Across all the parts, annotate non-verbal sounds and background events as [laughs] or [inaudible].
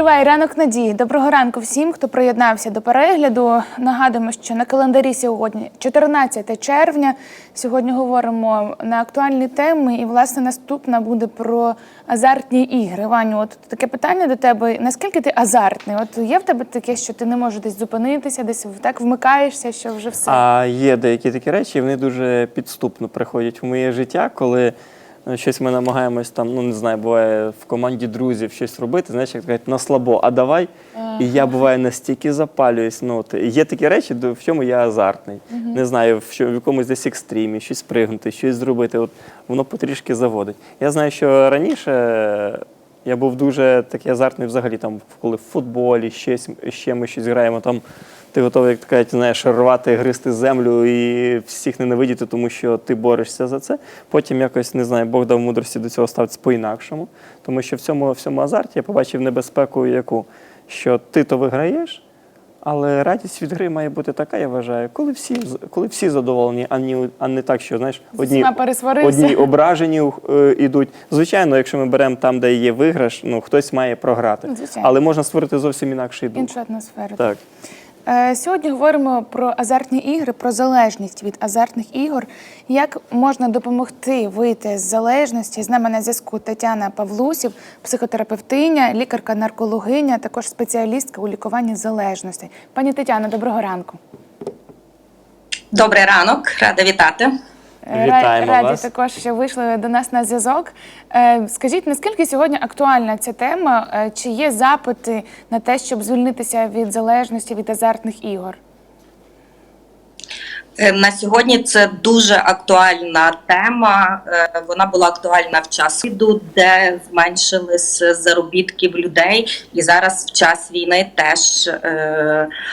Триває ранок надії. Доброго ранку всім, хто приєднався до перегляду. Нагадуємо, що на календарі сьогодні 14 червня. Сьогодні говоримо на актуальні теми, і власне наступна буде про азартні ігри. Ваню, от таке питання до тебе: наскільки ти азартний? От є в тебе таке, що ти не можеш десь зупинитися, десь так вмикаєшся, що вже все. А є деякі такі речі, вони дуже підступно приходять в моє життя, коли щось ми намагаємось там, ну не знаю, буває в команді друзів щось робити, знаєш, як кажуть, на слабо, а давай. І я буває настільки запалююсь. Ну, от, є такі речі, до- в чому я азартний. Не знаю, в, що, в якомусь десь екстримі, щось пригнути, щось зробити. От, воно потрішки заводить. Я знаю, що раніше я був дуже такий азартний взагалі, там, коли в футболі, щось, ще ми щось граємо, там ти готовий, як кажуть, знаєш, рвати, гризти землю і всіх ненавидіти, тому що ти борешся за це. Потім якось, не знаю, Бог дав мудрості до цього ставитися по-інакшому. Тому що в цьому, в цьому азарті я побачив небезпеку, яку, що ти то виграєш, але радість від гри має бути така, я вважаю, коли всі, коли всі задоволені, а не, а не так, що знаєш, одні, одні ображені е, йдуть. Звичайно, якщо ми беремо там, де є виграш, ну хтось має програти. Звичайно. Але можна створити зовсім інакший дух. Іншу атмосферу. Так. Е, Сьогодні говоримо про азартні ігри, про залежність від азартних ігор. Як можна допомогти вийти з залежності? З нами на зв'язку Тетяна Павлусів, психотерапевтиня, лікарка-наркологиня, також спеціалістка у лікуванні залежностей. Пані Тетяно, доброго ранку. Добрий ранок, рада вітати. Вітаємо Раді вас. також, що вийшли до нас на зв'язок. Е, Скажіть, наскільки сьогодні актуальна ця тема? Е, Чи є запити на те, щоб звільнитися від залежності від азартних ігор? Е, На сьогодні це дуже актуальна тема. Вона була актуальна в час іду, де зменшились заробітків людей, і зараз в час війни теж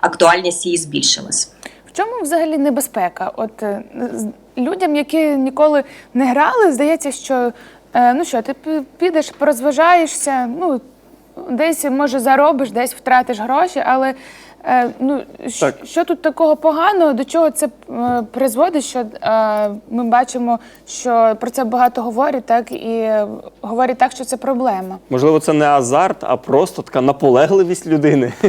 актуальність її збільшилась. В чому взагалі небезпека? От е, з- людям, які ніколи не грали, здається, що е, ну що, ти пі- підеш, порозважаєшся, ну десь може заробиш, десь втратиш гроші, але е, ну щ- Так. що тут такого поганого, до чого це е, призводить? Що е, ми бачимо, що про це багато говорять, так і е, говорять так, що це проблема. Можливо, це не азарт, а просто така наполегливість людини. [laughs]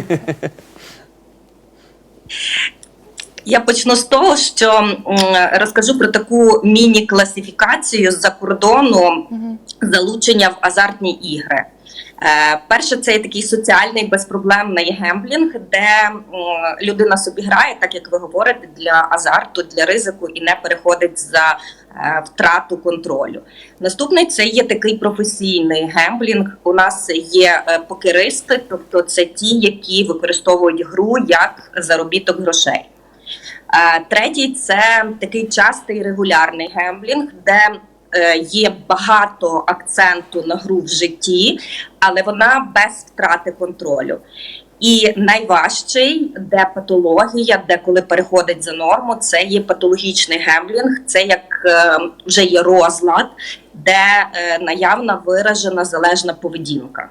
Я почну з того, що розкажу про таку міні-класифікацію з-за кордону залучення в азартні ігри. Е, перше, це є такий соціальний безпроблемний гемблінг, де людина собі грає, так як ви говорите, для азарту, для ризику і не переходить за е, втрату контролю. Наступний це є такий професійний гемблінг. У нас є е, покеристи, тобто це ті, які використовують гру як заробіток грошей. Е, Третій це такий частий регулярний гемблінг, де е, є багато акценту на гру в житті, але вона без втрати контролю. І найважчий, де патологія, де коли переходить за норму, це є патологічний гемблінг, це як е, вже є розлад, де е, наявна виражена залежна поведінка.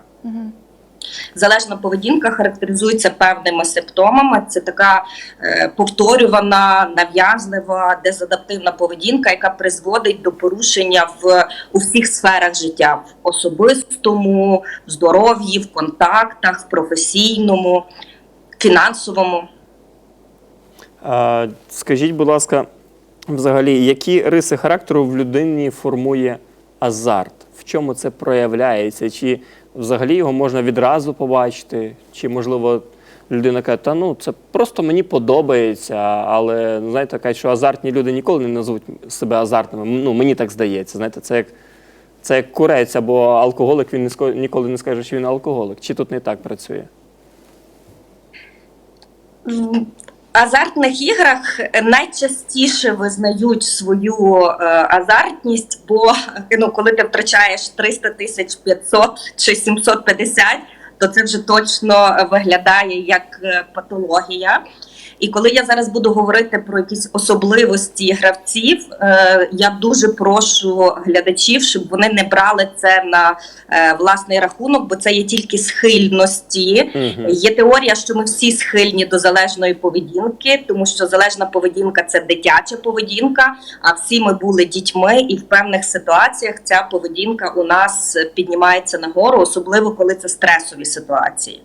Залежна поведінка характеризується певними симптомами. Це така е, повторювана, нав'язлива, дезадаптивна поведінка, яка призводить до порушення в у всіх сферах життя: в особистому, в здоров'ї, в контактах, в професійному, фінансовому. А, Скажіть, будь ласка, взагалі, які риси характеру в людині формує азарт? В чому це проявляється? Чи взагалі його можна відразу побачити? Чи, можливо, людина каже, та ну це просто мені подобається, але знаєте, кажуть, що азартні люди ніколи не назвуть себе азартними. Ну, мені так здається. Знаєте, це як, це як курець або алкоголик, він ніколи не скаже, що він алкоголик. Чи тут не так працює? Азартних іграх найчастіше визнають свою е, азартність, бо [laughs] ну, коли ти втрачаєш 300 тисяч 500 чи 750, то це вже точно виглядає як е, патологія. І коли я зараз буду говорити про якісь особливості гравців, е, я дуже прошу глядачів, щоб вони не брали це на е, власний рахунок, бо це є тільки схильності. Мгм. Є теорія, що ми всі схильні до залежної поведінки, тому що залежна поведінка це дитяча поведінка. А всі ми були дітьми, і в певних ситуаціях ця поведінка у нас піднімається нагору, особливо коли це стресові ситуації.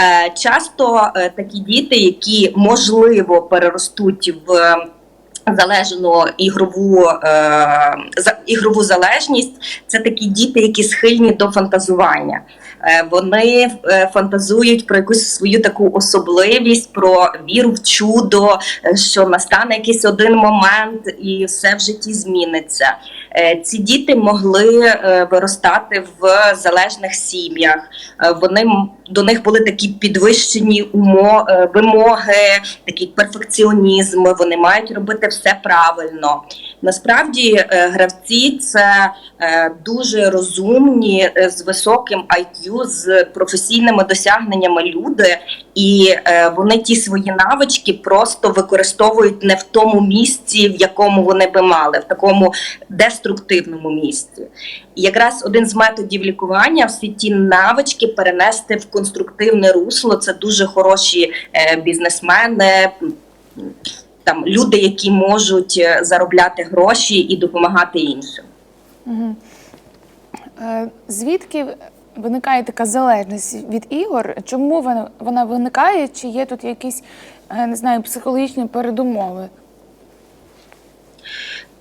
Е, часто е, такі діти, які можливо переростуть в е, залежну ігрову, е, ігрову залежність, це такі діти, які схильні до фантазування. Вони фантазують про якусь свою таку особливість, про віру в чудо, що настане якийсь один момент і все в житті зміниться. Е, Ці діти могли е, виростати в залежних сім'ях. Е, Вони до них були такі підвищені умо, вимоги, такий перфекціонізм. Вони мають робити все правильно. Насправді, гравці це дуже розумні з високим IQ, з професійними досягненнями люди, і вони ті свої навички просто використовують не в тому місці, в якому вони би мали, в такому деструктивному місці. І якраз один з методів лікування всі ті навички перенести в конструктивне русло. Це дуже хороші е, бізнесмени. Там люди, які можуть е, заробляти гроші і допомагати іншим. Е, Звідки виникає така залежність від ігор? Чому вона, вона виникає? Чи є тут якісь е, не знаю, психологічні передумови?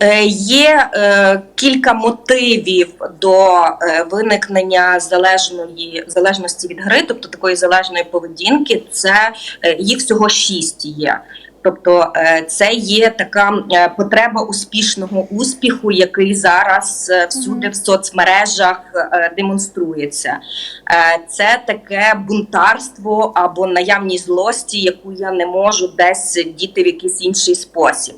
Е, Є е, кілька мотивів до е, виникнення залежної залежності від гри, тобто такої залежної поведінки. Це їх всього шість є. Тобто, е, це є така е, потреба успішного успіху, який зараз е, всюди в соцмережах демонструється. Це таке бунтарство або наявність злості, яку я не можу десь діти в якийсь інший спосіб.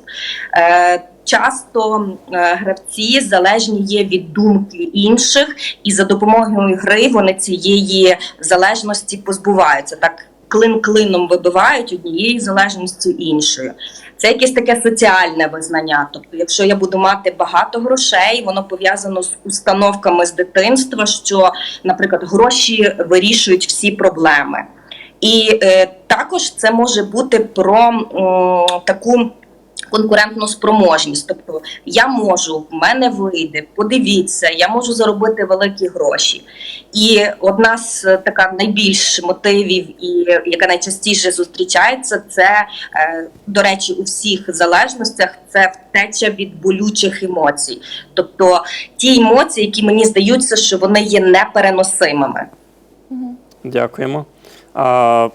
Часто гравці залежні є від думки інших, і за допомогою гри вони цієї залежності позбуваються. Так клин клином вибивають однієї залежності іншою. Це якесь таке соціальне визнання. Тобто, якщо я буду мати багато грошей, воно пов'язано з установками з дитинства, що, наприклад, гроші вирішують всі проблеми. І е, також це може бути про м, таку конкурентну спроможність. Тобто я можу, в мене вийде, подивіться, я можу заробити великі гроші. І одна з е, така найбільш мотивів, і яка найчастіше зустрічається, це е, до речі, у всіх залежностях це втеча від болючих емоцій. Тобто ті емоції, які мені здаються, що вони є непереносимими. Дякуємо. А,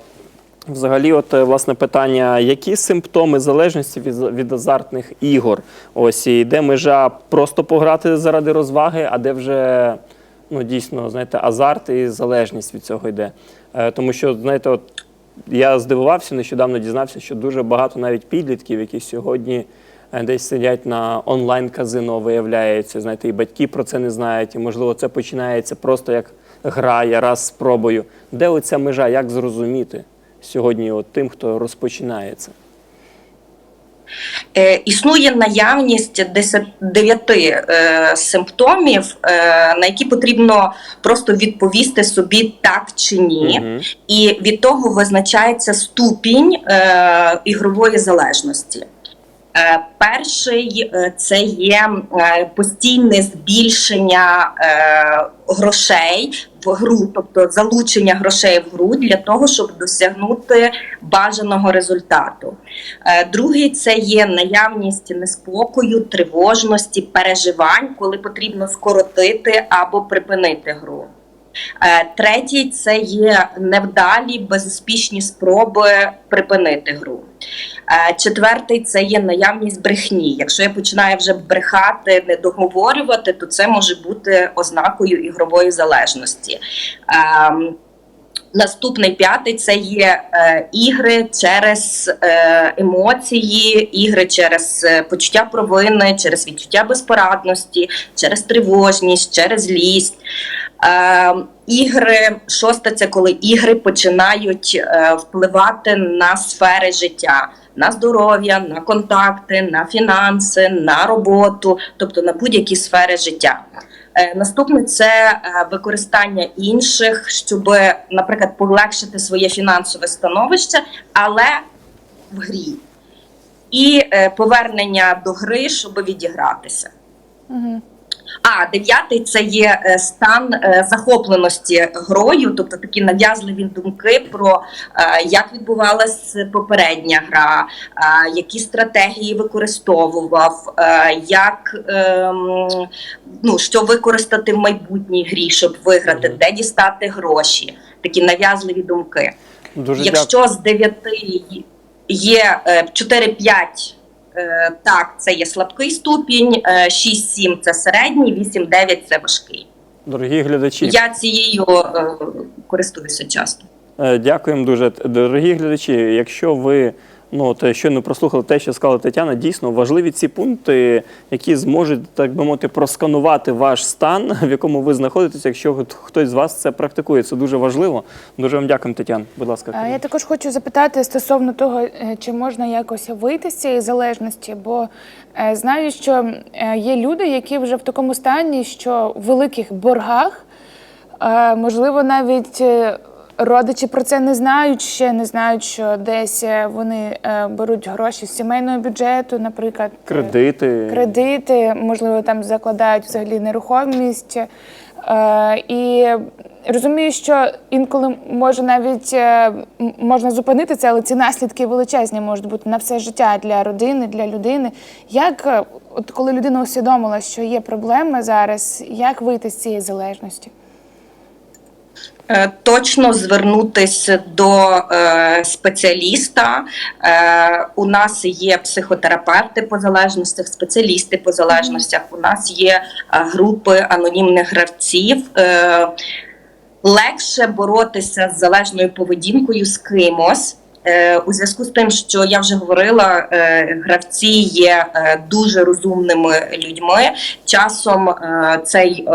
взагалі, от е, власне питання: які симптоми залежності від, від азартних ігор? Ось і де межа просто пограти заради розваги, а де вже ну, дійсно знаєте, азарт і залежність від цього йде. Е, тому що, знаєте, от я здивувався, нещодавно дізнався, що дуже багато навіть підлітків, які сьогодні е, десь сидять на онлайн-казино, виявляється. Знаєте, і батьки про це не знають, і можливо це починається просто як гра, я раз спробую. Де оця межа, як зрозуміти сьогодні от тим, хто розпочинає це? Е, існує наявність 10, 9 е, симптомів, е, на які потрібно просто відповісти собі так чи ні. угу. І від того визначається ступінь е, ігрової залежності. Е, перший е, це є е, постійне збільшення грошей в гру, тобто залучення грошей в гру для того, щоб досягнути бажаного результату. Другий це є наявність неспокою, тривожності, переживань, коли потрібно скоротити або припинити гру. Третій це є невдалі, безуспішні спроби припинити гру. Е, Четвертий це є наявність брехні. Якщо я починаю вже брехати, не договорювати, то це може бути ознакою ігрової залежності. Ем, Наступний п'ятий це є е, ігри через е, емоції, ігри через е, почуття провини, через відчуття безпорадності, через тривожність, через злість. Е, ігри, шосте це коли ігри починають е, впливати на сфери життя, на здоров'я, на контакти, на фінанси, на роботу, тобто на будь-які сфери життя. Е, Наступне це е, використання інших, щоб, наприклад, полегшити своє фінансове становище, але в грі. І е, повернення до гри, щоб відігратися. Угу. А дев'ятий це є е, стан е, захопленості грою, тобто такі нав'язливі думки про е, як відбувалась попередня гра, які стратегії використовував, як ем, ну, що використати в майбутній грі, щоб виграти, де дістати гроші, такі нав'язливі думки. Дуже Якщо з 9 є е, 4-5, е, так, це є слабкий ступінь, е, 6-7 це середній, 8-9 це важкий. Дорогі глядачі, Я цією е, користуюся часто. Е, Дякуємо дуже. Дорогі глядачі, якщо ви ну, те, щойно прослухали те, що сказала Тетяна, дійсно важливі ці пункти, які зможуть, так би мовити, просканувати ваш стан, [laughs] в якому ви знаходитесь, якщо хтось з вас це практикує. Це дуже важливо. Дуже вам дякуємо, Тетяна. Будь ласка. А Я також хочу запитати стосовно того, е, чи можна якось вийти з цієї залежності, бо е, знаю, що е, є люди, які вже в такому стані, що в великих боргах, е, можливо, навіть е, родичі про це не знають, ще не знають, що десь е, вони е, беруть гроші з сімейного бюджету, наприклад, е, Кредити. кредити, можливо, там закладають взагалі нерухомість. Е, і розумію, що інколи може навіть можна зупинити це, але ці наслідки величезні можуть бути на все життя для родини, для людини. Як, от коли людина усвідомила, що є проблема зараз, як вийти з цієї залежності? Е, Точно звернутися до е, спеціаліста. Е, у нас є психотерапевти по залежностях, спеціалісти по залежностях. У нас є е, групи анонімних гравців. Е, легше боротися з залежною поведінкою з кимось. Е, У зв'язку з тим, що я вже говорила, гравці є дуже розумними людьми. Часом цей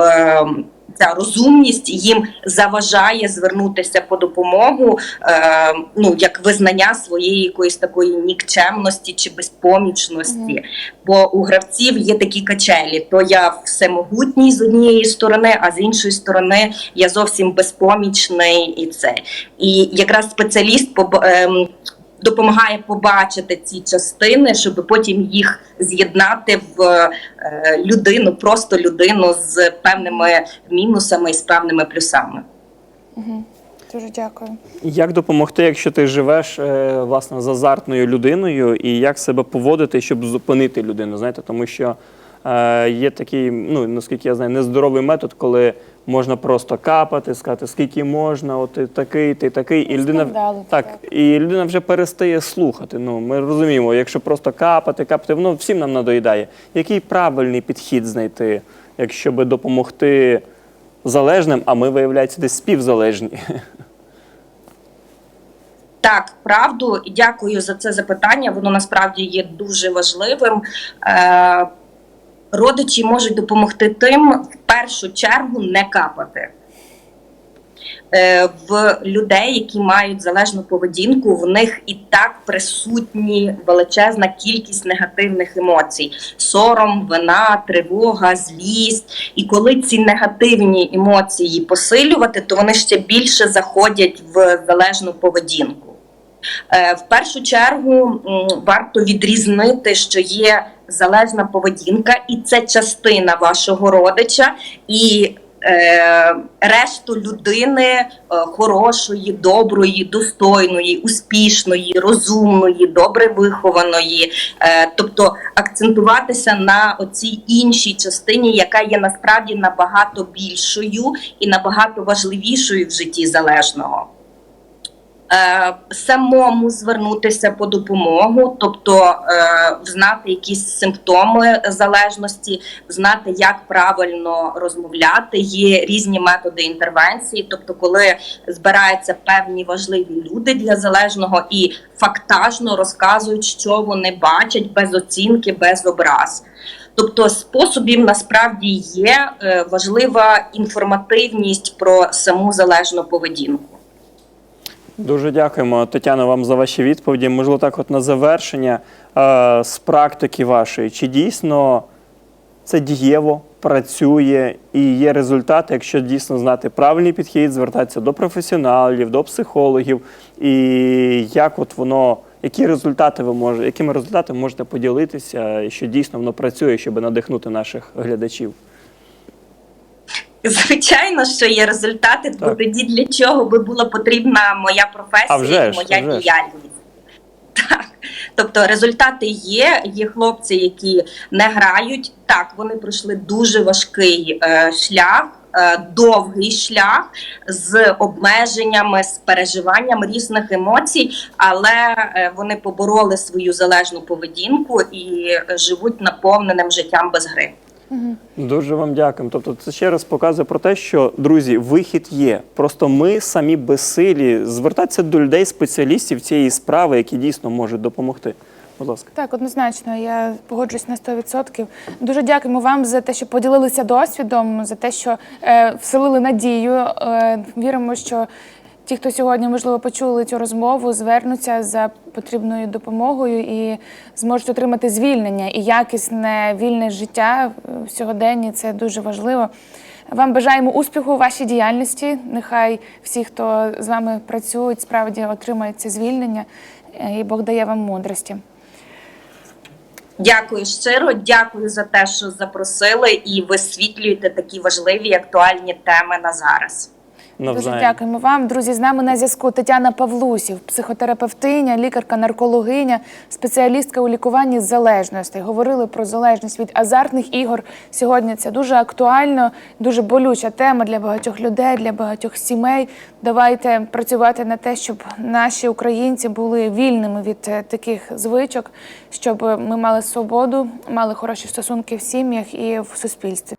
ця розумність їм заважає звернутися по допомогу, е, ну як визнання своєї якоїсь такої нікчемності чи безпомічності. Мгм. Бо у гравців є такі качелі: то я всемогутній з однієї сторони, а з іншої сторони я зовсім безпомічний і це. І якраз спеціаліст поб- ем, допомагає побачити ці частини, щоб потім їх з'єднати в е, людину, просто людину з певними мінусами і з певними плюсами. Угу. Дуже дякую. Як допомогти, якщо ти живеш е, власне з азартною людиною, і як себе поводити, щоб зупинити людину? Знаєте, тому що е, є такий, ну наскільки я знаю, нездоровий метод, коли можна просто капати, сказати, скільки можна, от ти такий, ти такий, і людина Скандали, так, так. і людина вже перестає слухати. Ну ми розуміємо, якщо просто капати, капати, воно всім нам надоїдає. Який правильний підхід знайти, якщо би допомогти залежним, а ми виявляється десь співзалежні? Так, правду, і дякую за це запитання. Воно насправді є дуже важливим. Родичі можуть допомогти тим, в першу чергу, не капати. Е, в людей, які мають залежну поведінку, в них і так присутні величезна кількість негативних емоцій: сором, вина, тривога, злість. І коли ці негативні емоції посилювати, то вони ще більше заходять в залежну поведінку. Е, В першу чергу варто відрізнити, що є залежна поведінка, і це частина вашого родича, і е, решту людини е, хорошої, доброї, достойної, успішної, розумної, добре вихованої. Тобто акцентуватися на оцій іншій частині, яка є насправді набагато більшою і набагато важливішою в житті залежного. Е, самому звернутися по допомогу, тобто е, знати якісь симптоми залежності, знати, як правильно розмовляти. Є різні методи інтервенції, тобто, коли збираються певні важливі люди для залежного і фактажно розказують, що вони бачать без оцінки, без образ. Тобто способів насправді є е, важлива інформативність про саму залежну поведінку. Дуже дякуємо, Тетяно, вам за ваші відповіді. Можливо, так, от на завершення е, з практики вашої, чи дійсно це дієво працює і є результати, якщо дійсно знати правильний підхід, звертатися до професіоналів, до психологів, і як от воно, які результати ви можете, якими результатами можете поділитися, і що дійсно воно працює, щоб надихнути наших глядачів? Звичайно, що є результати, бо Так. тоді для чого би була потрібна моя професія вже і моя вже діяльність. Так, тобто результати є. Є хлопці, які не грають. Так, вони пройшли дуже важкий е, шлях, е, довгий шлях з обмеженнями, з переживанням різних емоцій, але е, вони побороли свою залежну поведінку і е, живуть наповненим життям без гри. Дуже вам дякуємо. Тобто, це ще раз показує про те, що друзі, вихід є. Просто ми самі безсилі звертатися до людей, спеціалістів цієї справи, які дійсно можуть допомогти. Будь ласка. Так, однозначно, я погоджуюсь на 100%. Дуже дякуємо вам за те, що поділилися досвідом, за те, що е, вселили надію. Е, віримо, що ті, хто сьогодні можливо почули цю розмову, звернуться за потрібною допомогою і зможуть отримати звільнення і якісне вільне життя в сьогоденні. Це дуже важливо. Вам бажаємо успіху у вашій діяльності. Нехай всі, хто з вами працюють, справді отримають це звільнення, е, і Бог дає вам мудрості. Дякую щиро, дякую за те, що запросили і висвітлюєте такі важливі актуальні теми на зараз. Дуже дякуємо вам. Друзі, з нами на зв'язку Тетяна Павлусів, психотерапевтиня, лікарка-наркологиня, спеціалістка у лікуванні залежностей. Говорили про залежність від азартних ігор. Сьогодні це дуже актуально, дуже болюча тема для багатьох людей, для багатьох сімей. Давайте працювати на те, щоб наші українці були вільними від е, таких звичок, щоб ми мали свободу, мали хороші стосунки в сім'ях і в суспільстві.